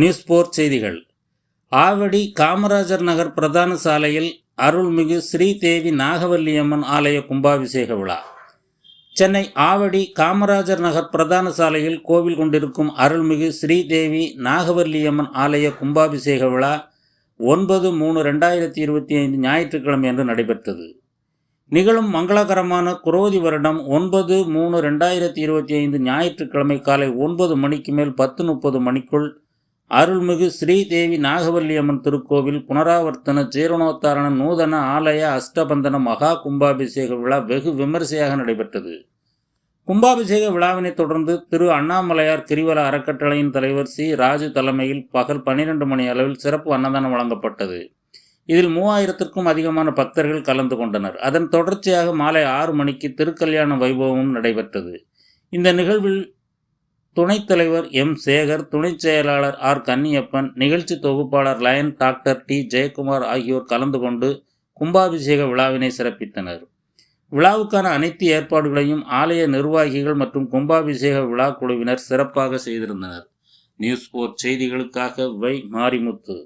News போர் செய்திகள். ஆவடி காமராஜர் நகர் பிரதான சாலையில் அருள்மிகு ஸ்ரீதேவி நாகவல்லியம்மன் ஆலய கும்பாபிஷேக விழா. சென்னை ஆவடி காமராஜர் நகர் பிரதான சாலையில் கோவில் கொண்டிருக்கும் அருள்மிகு ஸ்ரீதேவி நாகவல்லியம்மன் ஆலய கும்பாபிஷேக விழா ஒன்பது மூணு ரெண்டாயிரத்தி இருபத்தி ஐந்து ஞாயிற்றுக்கிழமை அன்று நடைபெற்றது. நிகழும் மங்களகரமான குரோதி வருடம் ஒன்பது மூணு ரெண்டாயிரத்தி இருபத்தி ஐந்து ஞாயிற்றுக்கிழமை காலை ஒன்பது மணிக்கு மேல் பத்து முப்பது மணிக்குள் அருள்மிகு ஸ்ரீதேவி நாகவல்லியம்மன் திருக்கோவில் புனராவர்த்தன ஜீரணோத்தாரண நூதன ஆலய அஷ்டபந்தன மகா கும்பாபிஷேக விழா வெகு விமரிசையாக நடைபெற்றது. கும்பாபிஷேக விழாவினைத் தொடர்ந்து திரு அண்ணாமலையார் கிரிவல அறக்கட்டளையின் தலைவர் சி. ராஜு தலைமையில் பகல் பன்னிரண்டு மணி அளவில் சிறப்பு அன்னதானம் வழங்கப்பட்டது. இதில் மூவாயிரத்திற்கும் அதிகமான பக்தர்கள் கலந்து கொண்டனர். அதன் தொடர்ச்சியாக மாலை ஆறு மணிக்கு திருக்கல்யாண வைபவமும் நடைபெற்றது. இந்த நிகழ்வில் துணைத் தலைவர் எம். சேகர் துணைச் செயலாளர் ஆர். கன்னியப்பன் நிகழ்ச்சி தொகுப்பாளர் லயன் டாக்டர் டி. ஜெயக்குமார் ஆகியோர் கலந்து கொண்டு கும்பாபிஷேக விழாவினை சிறப்பித்தனர். விழாவுக்கான அனைத்து ஏற்பாடுகளையும் ஆலய நிர்வாகிகள் மற்றும் கும்பாபிஷேக விழா குழுவினர் சிறப்பாக செய்திருந்தனர். நியூஸ் போர் செய்திகளுக்காக வை. மாரிமுத்து.